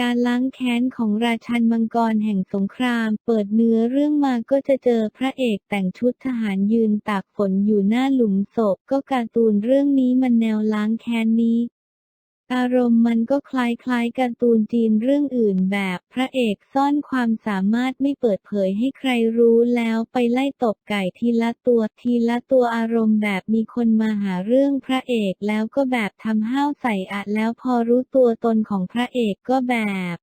การล้างแค้นของราชันมังกรแห่งสงคราม เปิดเนื้อเรื่องมาก็จะเจอพระเอกแต่งชุดทหารยืนตากฝนอยู่หน้าหลุมศพ ก็การ์ตูนเรื่องนี้มันแนวล้างแค้นนี้ อารมณ์มันก็คล้ายๆการ์ตูนจีนเรื่องอื่นแบบพระเอกซ่อนความสามารถไม่เปิดเผยให้ใครรู้แล้วไปไล่ตบไก่ทีละตัวทีละตัวอารมณ์แบบมีคนมาหาเรื่องพระเอกแล้วก็แบบทำห้าวใส่อะแล้วพอรู้ตัวตนของพระเอกก็แบบ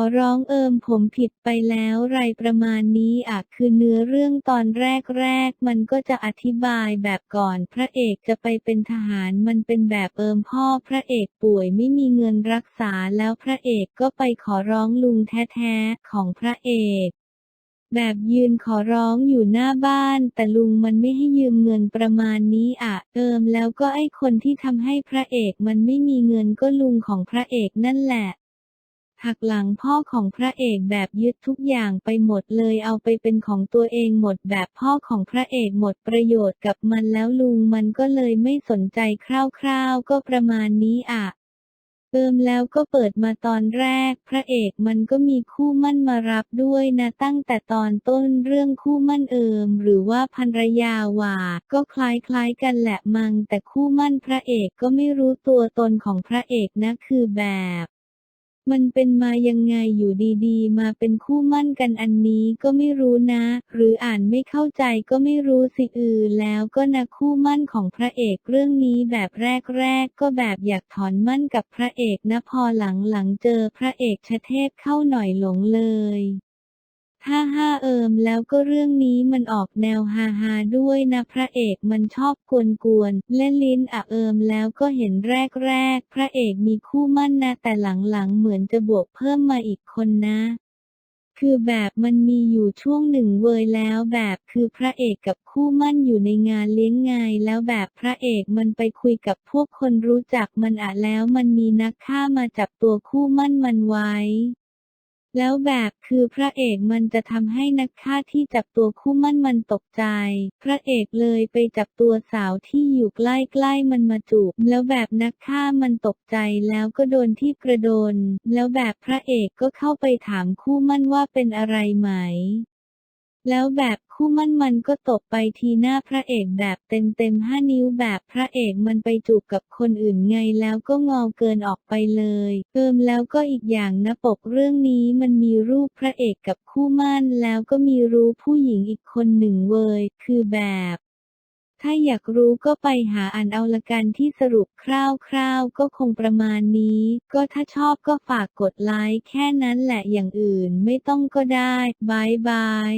อร้องเอิมผมผิดไปแล้วไรประมาณนี้อะคือเนื้อเรื่องตอนแรกๆมันก็จะอธิบายแบบก่อนพระเอกจะไปเป็นทหารมันเป็นแบบเอิมพ่อพระเอกป่วยไม่มีเงินรักษาแล้วพระเอกก็ไปขอร้องลุงแท้ๆของพระเอกแบบยืนขอร้องอยู่หน้าบ้าน แต่ลุงมันไม่ให้ยืมเงินประมาณนี้อะเอิมแล้วก็ไอ้คนที่ทำให้พระเอกมันไม่มีเงินก็ลุงของพระเอกนั่นแหละ หักหลังพ่อของพระเอกแบบยึดทุกอย่างไปหมดเลยเอาไปเป็นของตัวเองหมดแบบพ่อของพระเอกหมดประโยชน์กับมันแล้วลุงมันก็เลยไม่สนใจคร่าวๆก็ประมาณนี้อะเอิมแล้วก็เปิดมาตอนแรก พระเอกมันก็มีคู่มั่นมารับด้วยนะตั้งแต่ตอนต้นเรื่องคู่มั่นเอิม หรือว่าภรรยาหว่าก็คล้ายๆกันแหละมังแต่คู่มั่นพระเอกก็ไม่รู้ตัวตนของพระเอกนะคือแบบ มันเป็นมายังไงอยู่ดีๆ มาเป็นคู่มั่นกันอันนี้ก็ไม่รู้นะ หรืออ่านไม่เข้าใจก็ไม่รู้สิอือแล้วก็นะคู่มั่นของพระเอกเรื่องนี้แบบแรกๆ ก็แบบอยากถอนมั่นกับพระเอกนะพอหลังๆเจอพระเอกชเทพเข้าหน่อยหลงเลย ถ้าห้าเอิมแล้วก็เรื่องนี้มันออกแนวฮาฮาด้วยนะพระเอกมันชอบกวนๆเล่นลิ้นอะเอิมแล้วก็เห็นแรกๆพระเอกมีคู่มั่นนะแต่หลังๆเหมือนจะบวกเพิ่มมาอีกคนนะ คือแบบมันมีอยู่ช่วงหนึ่งเวยแล้วแบบคือพระเอกกับคู่มั่นอยู่ในงานเลี้ยงไงแล้วแบบพระเอกมันไปคุยกับพวกคนรู้จักมันอะแล้วมันมีนักฆ่ามาจับตัวคู่มั่นมันไว้ แล้วแบบคือพระเอกมันจะทำให้นักฆ่าที่จับตัวคู่มั่นมันตกใจ พระเอกเลยไปจับตัวสาวที่อยู่ใกล้ๆมันมาจูบ แล้วแบบนักฆ่ามันตกใจแล้วก็โดนที่กระโดน แล้วแบบพระเอกก็เข้าไปถามคู่มั่นว่าเป็นอะไรไหม แล้วแบบคู่มั่นมันก็ตบไปทีหน้าพระเอกแบบเต็มเต็มห้านิ้วแบบพระเอกมันไปจูบกับคนอื่นไงแล้วก็งอเกินออกไปเลยเอิมแล้วก็อีกอย่างนะปกเรื่องนี้มันมีรูปพระเอกกับคู่มั่นแล้วก็มีรูปผู้หญิงอีกคนหนึ่งเวยคือแบบถ้าอยากรู้ก็ไปหาอ่านเอาละกันที่สรุปคร่าวๆ ก็คงประมาณนี้ ก็ถ้าชอบก็ฝากกดไลค์แค่นั้นแหละอย่างอื่นไม่ต้องก็ได้บายบาย